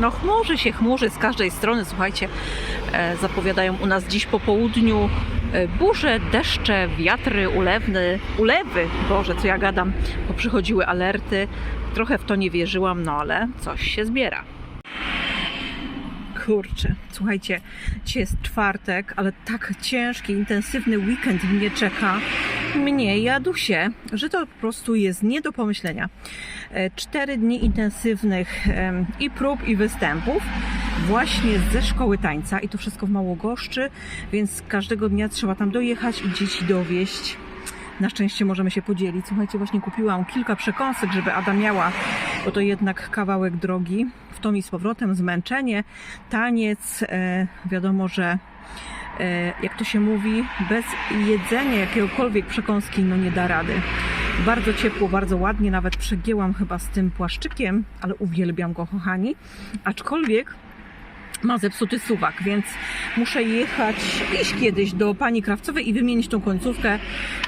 No chmurzy się, chmurzy z każdej strony. Słuchajcie, e, zapowiadają u nas dziś po południu e, burze, deszcze, wiatry, ulewny, ulewy. Boże, co ja gadam, bo przychodziły alerty. Trochę w to nie wierzyłam, no ale coś się zbiera. Kurczę, słuchajcie, dzisiaj jest czwartek, ale tak ciężki, intensywny weekend mnie czeka. Mnie, Jadusie, że to po prostu jest nie do pomyślenia. E, Cztery dni intensywnych i prób, i występów właśnie ze szkoły tańca i to wszystko w Małogoszczy, więc każdego dnia trzeba tam dojechać i dzieci dowieść. Na szczęście możemy się podzielić. Słuchajcie, właśnie kupiłam kilka przekąsek, żeby Ada miała, bo to jednak kawałek drogi. W to mi z powrotem zmęczenie, taniec. E, wiadomo, że e, jak to się mówi, bez jedzenia jakiegokolwiek przekąski no nie da rady. Bardzo ciepło, bardzo ładnie, nawet przegięłam chyba z tym płaszczykiem, ale uwielbiam go, kochani. Aczkolwiek ma zepsuty suwak, więc muszę jechać, iść kiedyś do pani krawcowej i wymienić tą końcówkę,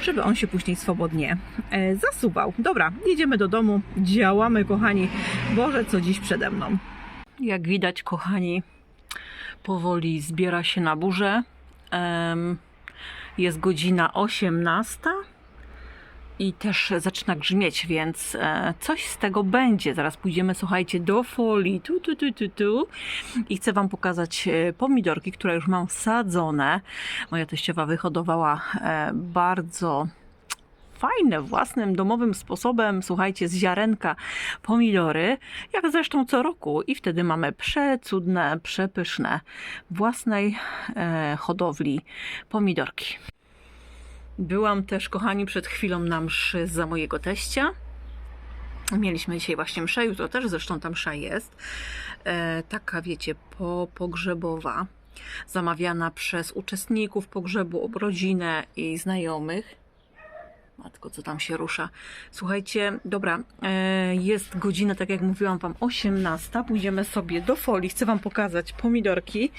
żeby on się później swobodnie e, zasuwał. Dobra, jedziemy do domu, działamy, kochani. Boże, co dziś przede mną. Jak widać, kochani, powoli zbiera się na burzę. Jest godzina 18 i też zaczyna grzmieć, więc e, coś z tego będzie. Zaraz pójdziemy, słuchajcie, do folii, tu, tu, tu, tu, tu. I chcę Wam pokazać e, pomidorki, które już mam sadzone. Moja teściowa wyhodowała e, bardzo fajne, własnym, domowym sposobem, słuchajcie, z ziarenka pomidory, jak zresztą co roku. I wtedy mamy przecudne, przepyszne, własnej e, hodowli pomidorki. Byłam też, kochani, przed chwilą na mszy za mojego teścia. Mieliśmy dzisiaj właśnie mszę, jutro też zresztą ta msza jest. E, taka, wiecie, po, pogrzebowa, zamawiana przez uczestników pogrzebu, rodzinę i znajomych. Matko, co tam się rusza. Słuchajcie, dobra, e, jest godzina, tak jak mówiłam Wam, 18. Pójdziemy sobie do folii. Chcę Wam pokazać pomidorki.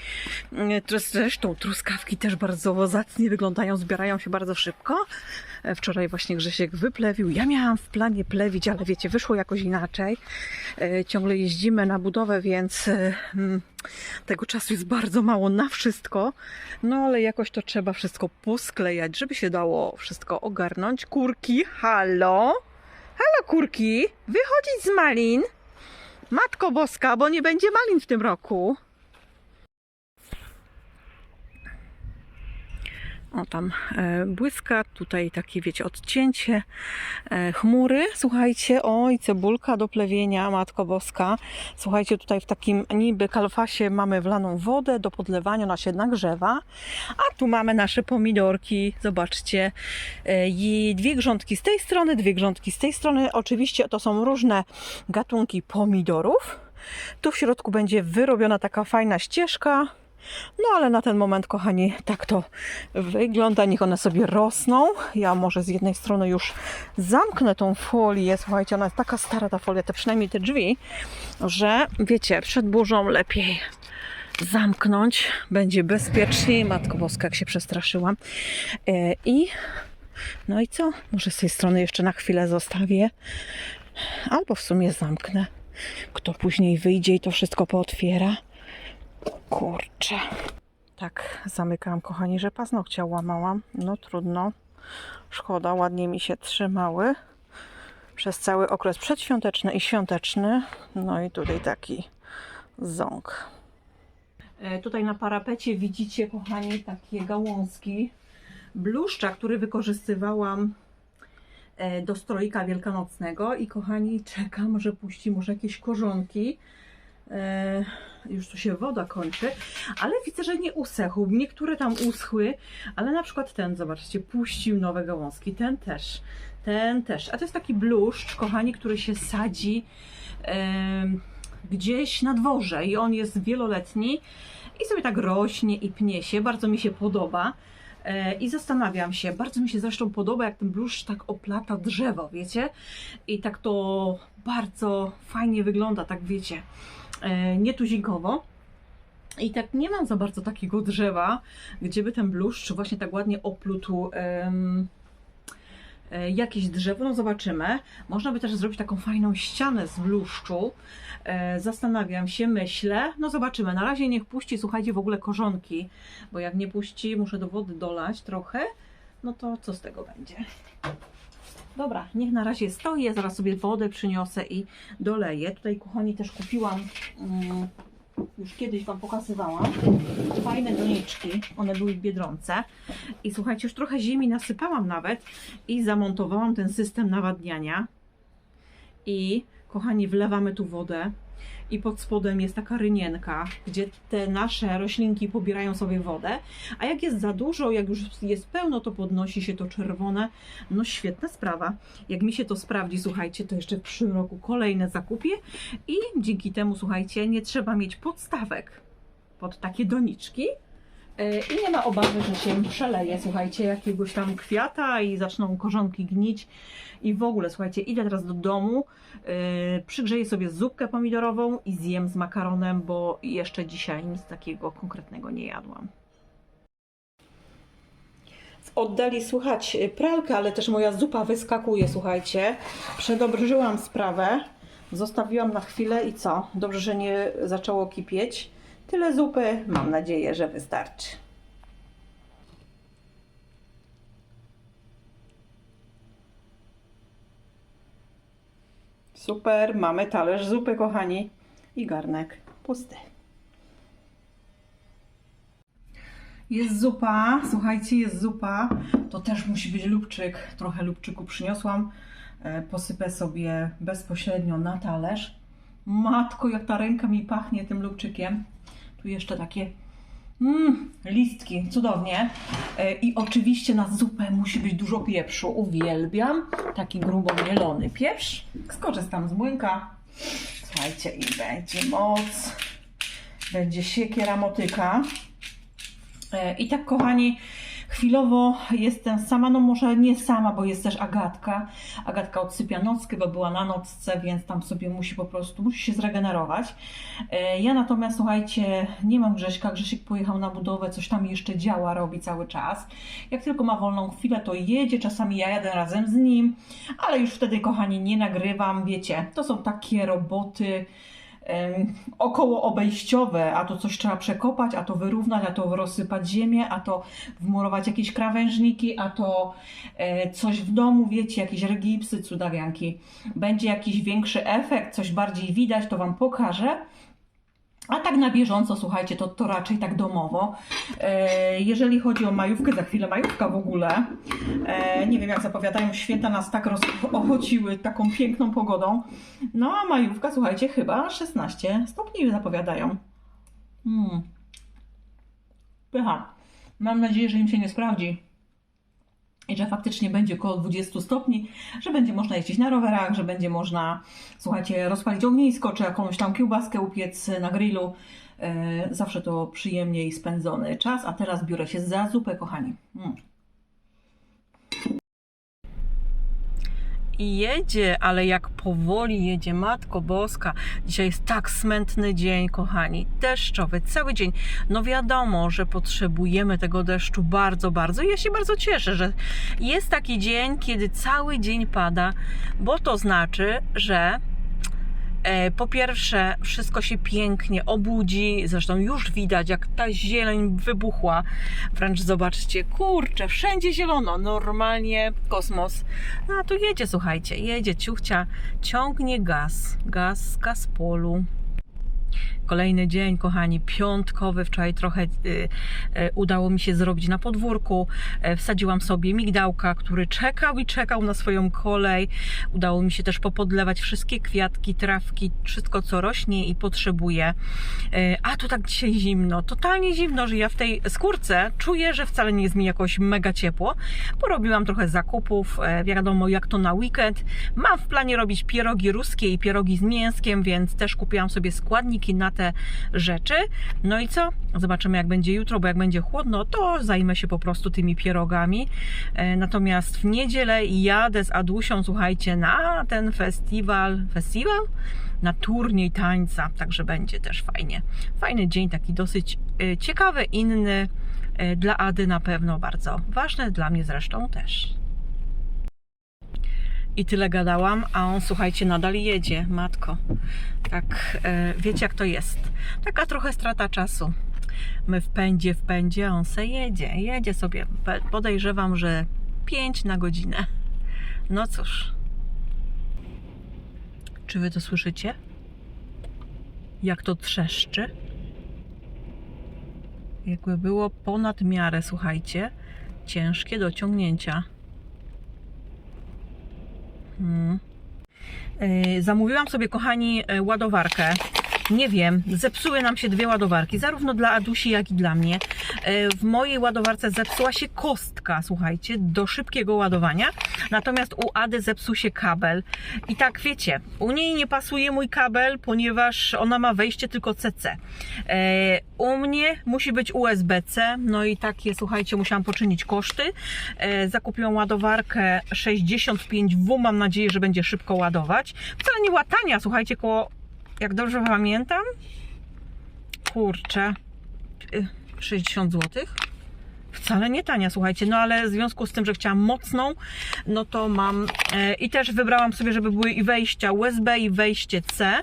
E, Zresztą truskawki też bardzo zacnie wyglądają, zbierają się bardzo szybko. E, Wczoraj właśnie Grzesiek wyplewił. Ja miałam w planie plewić, ale wiecie, wyszło jakoś inaczej. E, Ciągle jeździmy na budowę, więc e, mm, tego czasu jest bardzo mało na wszystko. No ale jakoś to trzeba wszystko posklejać, żeby się dało wszystko ogarnąć. Kurki, halo? Halo kurki, wychodzić z malin. Matko Boska, bo nie będzie malin w tym roku. O tam e, błyska, tutaj takie wiecie odcięcie, e, chmury, słuchajcie, oj cebulka do plewienia, Matko Boska. Słuchajcie, tutaj w takim niby kalfasie mamy wlaną wodę do podlewania, ona się nagrzewa, a tu mamy nasze pomidorki, zobaczcie, e, i dwie grządki z tej strony, dwie grządki z tej strony, oczywiście to są różne gatunki pomidorów. Tu w środku będzie wyrobiona taka fajna ścieżka, no ale na ten moment, kochani, tak to wygląda. Niech one sobie rosną. Ja może z jednej strony już zamknę tą folię. Słuchajcie, ona jest taka stara ta folia, te przynajmniej te drzwi, że wiecie, przed burzą lepiej zamknąć. Będzie bezpieczniej. Matko Boska, jak się przestraszyłam. E, I no i co? Może z tej strony jeszcze na chwilę zostawię. Albo w sumie zamknę. Kto później wyjdzie i to wszystko pootwiera. Kurczę. Tak, zamykałam, kochani, że paznokcia łamałam. No trudno. Szkoda, ładnie mi się trzymały przez cały okres przedświąteczny i świąteczny. No i tutaj taki ząg. E, Tutaj na parapecie widzicie, kochani, takie gałązki bluszcza, który wykorzystywałam e, do stroika wielkanocnego i kochani, czekam, że puści może jakieś korzonki. Już tu się woda kończy, ale widzę, że nie usechł. Niektóre tam uschły, ale na przykład ten, zobaczcie, puścił nowe gałązki. Ten też, ten też. A to jest taki bluszcz, kochani, który się sadzi em, gdzieś na dworze i on jest wieloletni i sobie tak rośnie i pnie się. Bardzo mi się podoba. E, I zastanawiam się, bardzo mi się zresztą podoba, jak ten bluszcz tak oplata drzewo, wiecie? I tak to bardzo fajnie wygląda, tak wiecie, nietuzinkowo. I tak nie mam za bardzo takiego drzewa, gdzie by ten bluszcz właśnie tak ładnie oplótł em, e, jakieś drzewo, no zobaczymy. Można by też zrobić taką fajną ścianę z bluszczu. E, Zastanawiam się, myślę, no zobaczymy. Na razie niech puści, słuchajcie, w ogóle korzonki, bo jak nie puści, muszę do wody dolać trochę, no to co z tego będzie? Dobra, niech na razie stoi, zaraz sobie wodę przyniosę i doleję. Tutaj, kochani, też kupiłam, mm, już kiedyś Wam pokazywałam, fajne doniczki, one były w Biedronce. I słuchajcie, już trochę ziemi nasypałam nawet i zamontowałam ten system nawadniania. I kochani, wlewamy tu wodę i pod spodem jest taka rynienka, gdzie te nasze roślinki pobierają sobie wodę, a jak jest za dużo, jak już jest pełno, to podnosi się to czerwone. No świetna sprawa. Jak mi się to sprawdzi, słuchajcie, to jeszcze w przyszłym roku kolejne zakupię i dzięki temu, słuchajcie, nie trzeba mieć podstawek pod takie doniczki, I nie ma obawy, że się przeleje, słuchajcie, jakiegoś tam kwiata i zaczną korzonki gnić. I w ogóle, słuchajcie, idę teraz do domu, yy, przygrzeję sobie zupkę pomidorową i zjem z makaronem, bo jeszcze dzisiaj nic takiego konkretnego nie jadłam. W oddali słychać pralkę, ale też moja zupa wyskakuje, słuchajcie. Przedobrzyłam sprawę, zostawiłam na chwilę i co? Dobrze, że nie zaczęło kipieć. Tyle zupy, mam nadzieję, że wystarczy. Super, mamy talerz zupy, kochani, i garnek pusty. Jest zupa, słuchajcie, jest zupa. To też musi być lubczyk. Trochę lubczyku przyniosłam. E, Posypę sobie bezpośrednio na talerz. Matko, jak ta ręka mi pachnie tym lubczykiem. Tu jeszcze takie mm, listki, cudownie. E, I oczywiście na zupę musi być dużo pieprzu. Uwielbiam taki grubo mielony pieprz. Skorzystam z młynka. Słuchajcie, i będzie moc. Będzie siekiera motyka. E, I tak, kochani, chwilowo jestem sama, no może nie sama, bo jest też Agatka. Agatka odsypia nockę, bo była na nocce, więc tam sobie musi po prostu, musi się zregenerować. E, Ja natomiast, słuchajcie, nie mam Grześka. Grzesiek pojechał na budowę, coś tam jeszcze działa, robi cały czas. Jak tylko ma wolną chwilę, to jedzie, czasami ja jadę razem z nim, ale już wtedy, kochani, nie nagrywam, wiecie, to są takie roboty, około obejściowe, a to coś trzeba przekopać, a to wyrównać, a to rozsypać ziemię, a to wmurować jakieś krawężniki, a to e, coś w domu, wiecie, jakieś regipsy, cudawianki. Będzie jakiś większy efekt, coś bardziej widać, to Wam pokażę. A tak na bieżąco, słuchajcie, to, to raczej tak domowo. E, jeżeli chodzi o majówkę, za chwilę majówka w ogóle. E, nie wiem, jak zapowiadają, święta nas tak rozochociły taką piękną pogodą. No a majówka, słuchajcie, chyba 16 stopni zapowiadają. Hmm. Pycha. Mam nadzieję, że im się nie sprawdzi. I że faktycznie będzie około 20 stopni, że będzie można jeździć na rowerach, że będzie można, słuchajcie, rozpalić ognisko, czy jakąś tam kiełbaskę upiec na grillu. E, zawsze to przyjemniej spędzony czas, a teraz biorę się za zupę, kochani. Mm. I jedzie, ale jak powoli jedzie, Matko Boska. Dzisiaj jest tak smętny dzień, kochani. Deszczowy, cały dzień. No wiadomo, że potrzebujemy tego deszczu bardzo, bardzo. I ja się bardzo cieszę, że jest taki dzień, kiedy cały dzień pada, bo to znaczy, że Po pierwsze, wszystko się pięknie obudzi. Zresztą już widać, jak ta zieleń wybuchła. Wręcz zobaczcie, kurczę, wszędzie zielono. Normalnie kosmos. No a tu jedzie, słuchajcie, jedzie ciuchcia, ciągnie gaz. Gaz z Gazpolu. Kolejny dzień, kochani, piątkowy. Wczoraj trochę y, y, udało mi się zrobić na podwórku. E, wsadziłam sobie migdałka, który czekał i czekał na swoją kolej. Udało mi się też popodlewać wszystkie kwiatki, trawki, wszystko co rośnie i potrzebuje. A tu tak dzisiaj zimno, totalnie zimno, że ja w tej skórce czuję, że wcale nie jest mi jakoś mega ciepło. Porobiłam trochę zakupów, e, wiadomo jak to na weekend. Mam w planie robić pierogi ruskie i pierogi z mięskiem, więc też kupiłam sobie składniki na te rzeczy. No i co? Zobaczymy jak będzie jutro, bo jak będzie chłodno, to zajmę się po prostu tymi pierogami. E, Natomiast w niedzielę jadę z Adusią, słuchajcie, na ten festiwal. Festiwal? Na turniej tańca, także będzie też fajnie. Fajny dzień, taki dosyć e, ciekawy, inny. E, Dla Ady na pewno bardzo ważny, dla mnie zresztą też. I tyle gadałam, a on słuchajcie, nadal jedzie, matko. Tak, e, wiecie jak to jest. Taka trochę strata czasu. My w pędzie, w pędzie, on se jedzie. Jedzie sobie. Podejrzewam, że 5 na godzinę. No cóż. Czy wy to słyszycie? Jak to trzeszczy? Jakby było ponad miarę, słuchajcie. Ciężkie do ciągnięcia. Hmm. Yy, Zamówiłam sobie, kochani, yy, ładowarkę. Nie wiem, zepsuły nam się dwie ładowarki, zarówno dla Adusi, jak i dla mnie. Yy, W mojej ładowarce zepsuła się kostka, słuchajcie, do szybkiego ładowania. Natomiast u Ady zepsuł się kabel. I tak wiecie, u niej nie pasuje mój kabel, ponieważ ona ma wejście tylko CC. Yy, U mnie musi być USB-C, no i takie, słuchajcie, musiałam poczynić koszty. Yy, Zakupiłam ładowarkę 65W, mam nadzieję, że będzie szybko ładować. Wcale nie łatania, słuchajcie, koło, jak dobrze pamiętam, kurczę, yy, 60 zł. Wcale nie tania, słuchajcie, no ale w związku z tym, że chciałam mocną, no to mam e, i też wybrałam sobie, żeby były i wejścia USB i wejście C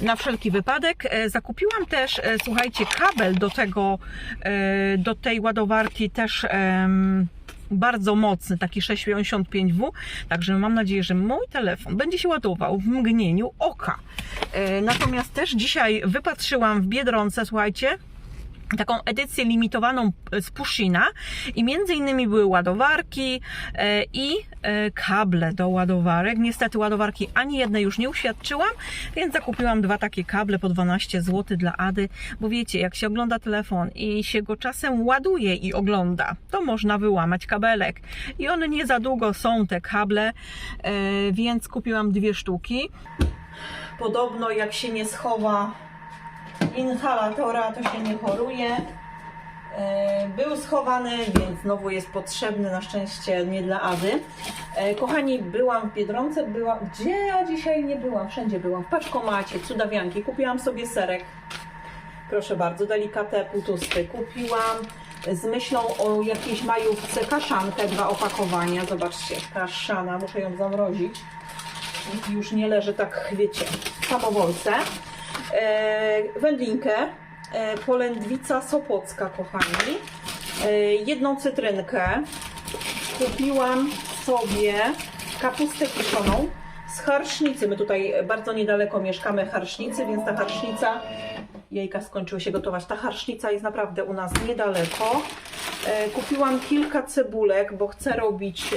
na wszelki wypadek. E, zakupiłam też, e, słuchajcie, kabel do tego, e, do tej ładowarki też em, bardzo mocny, taki 655W, także mam nadzieję, że mój telefon będzie się ładował w mgnieniu oka. E, Natomiast też dzisiaj wypatrzyłam w Biedronce, słuchajcie, taką edycję limitowaną z Pushina i między innymi były ładowarki e, i e, kable do ładowarek. Niestety ładowarki ani jednej już nie uświadczyłam, więc zakupiłam dwa takie kable po 12 zł dla Ady, bo wiecie, jak się ogląda telefon i się go czasem ładuje i ogląda, to można wyłamać kabelek i one nie za długo są te kable, e, więc kupiłam dwie sztuki. Podobno jak się nie schowa inhalatora, to się nie choruje. E, Był schowany, więc znowu jest potrzebny, na szczęście nie dla Ady. E, Kochani, byłam w Biedronce, byłam... Gdzie ja dzisiaj nie byłam? Wszędzie byłam. W paczkomacie, cudawianki. Kupiłam sobie serek. Proszę bardzo, delikatę półtusty. Kupiłam z myślą o jakiejś majówce kaszankę, dwa opakowania. Zobaczcie, kaszana, muszę ją zamrozić. Już nie leży tak, wiecie, w samowolce wędlinkę, e, polędwica sopocka, kochani, e, jedną cytrynkę, kupiłam sobie kapustę kiszoną z harsznicy. My tutaj bardzo niedaleko mieszkamy harsznicy, więc ta harsznica, jajka skończyły się gotować, ta harsznica jest naprawdę u nas niedaleko. E, kupiłam kilka cebulek, bo chcę robić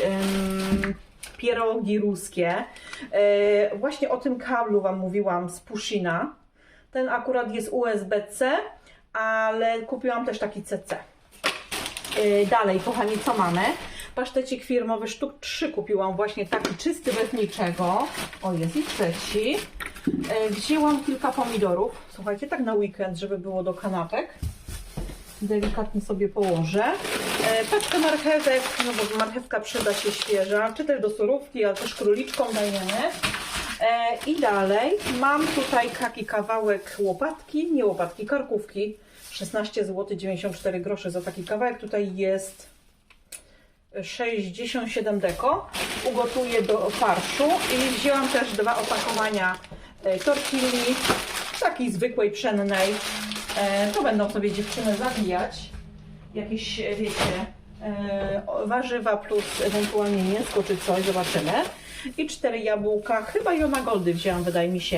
pierogi ruskie. E, właśnie o tym kablu Wam mówiłam z Pushina. Ten akurat jest USB-C, ale kupiłam też taki CC. Yy, Dalej, kochani, co mamy? Pasztecik firmowy sztuk 3 kupiłam właśnie taki czysty bez niczego. O, jest i trzeci. Yy, Wzięłam kilka pomidorów. Słuchajcie, tak na weekend, żeby było do kanapek. Delikatnie sobie położę. E, Paczkę marchewek, no bo marchewka przyda się świeża, czy też do surówki, ale też króliczkom dajemy. E, I dalej mam tutaj taki kawałek łopatki, nie łopatki, karkówki. 16 zł 94 groszy za taki kawałek. Tutaj jest 67 deko. Ugotuję do farszu i wzięłam też dwa opakowania e, tortilli, takiej zwykłej, pszennej. E, To będą sobie dziewczyny zabijać. Jakieś, wiecie, warzywa plus ewentualnie mięsko czy coś, zobaczymy. I cztery jabłka, chyba Jona Goldy wzięłam, wydaje mi się,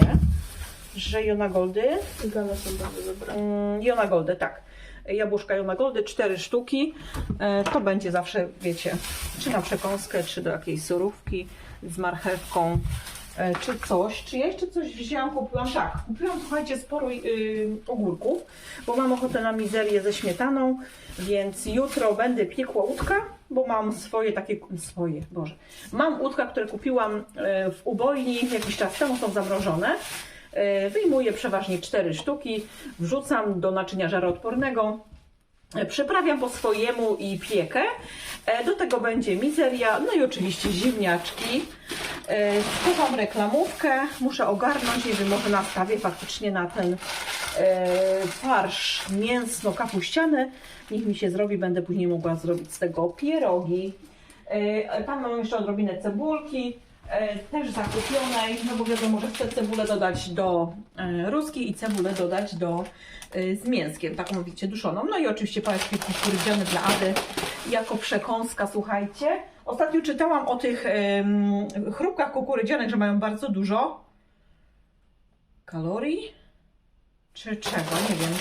że Jona Goldy. Gale są bardzo dobre. Mm, Jona Goldy, tak. Jabłuszka Jona Goldy, cztery sztuki. E, To będzie zawsze, wiecie, czy na przekąskę, czy do jakiejś surówki z marchewką, e, czy coś. Czy ja jeszcze coś wzięłam, kupiłam? Tak, kupiłam, słuchajcie, sporo yy, ogórków, bo mam ochotę na mizerię ze śmietaną, więc jutro będę piekła łódka, bo mam swoje takie, swoje, Boże. Mam łódka, które kupiłam e, w ubojni jakiś czas temu, są zamrożone. E, Wyjmuję przeważnie cztery sztuki, wrzucam do naczynia żaroodpornego, e, przyprawiam po swojemu i piekę. Do tego będzie mizeria, no i oczywiście ziemniaczki. Schowam reklamówkę, muszę ogarnąć, nie może nastawię faktycznie na ten farsz mięsno-kapuściany. Niech mi się zrobi, będę później mogła zrobić z tego pierogi. E, Tam mam jeszcze odrobinę cebulki, e, też zakupionej, no bo wiadomo, że chcę cebulę dodać do e, ruski i cebulę dodać do e, z mięskiem, taką widzicie duszoną. No i oczywiście pałeczki kukurydziane dla Ady jako przekąska, słuchajcie. Ostatnio czytałam o tych chrupkach kukurydzianych, że mają bardzo dużo kalorii czy czego, nie wiem.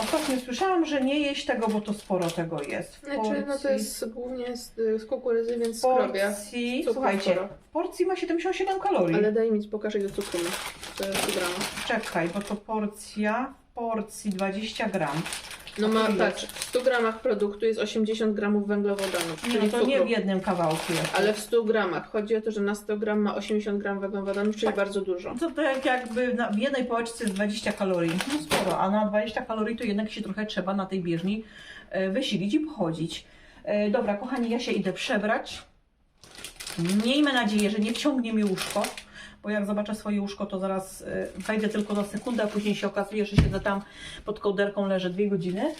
Ostatnio słyszałam, że nie jeść tego, bo to sporo tego jest. W Znaczy, no to porcji- jest głównie z, z kukurydzy, więc w skrobia. porcji, Cukru słuchajcie, sporo. porcji ma 77 kalorii. Ale daj mi, pokaż ile cukru ma. To jest 100 gramów. Czekaj, bo to porcja, w porcji 20 gram. No ma, patrz, w 100 gramach produktu jest 80 gramów węglowodanów, czyli no to cukru. nie w jednym kawałku jest. Ale w 100 gramach. Chodzi o to, że na 100 gram ma 80 gram węglowodanów, czyli Tak. bardzo dużo. To tak jakby na, w jednej pałeczce jest 20 kalorii. No sporo, a na 20 kalorii to jednak się trochę trzeba na tej bieżni e, wysilić i pochodzić. E, Dobra, kochani, ja się idę przebrać. Miejmy nadzieję, że nie wciągnie mi łóżko, bo jak zobaczę swoje łóżko, to zaraz e, wejdę tylko na sekundę, a później się okazuje, że siedzę tam pod kołderką, leżę dwie godziny.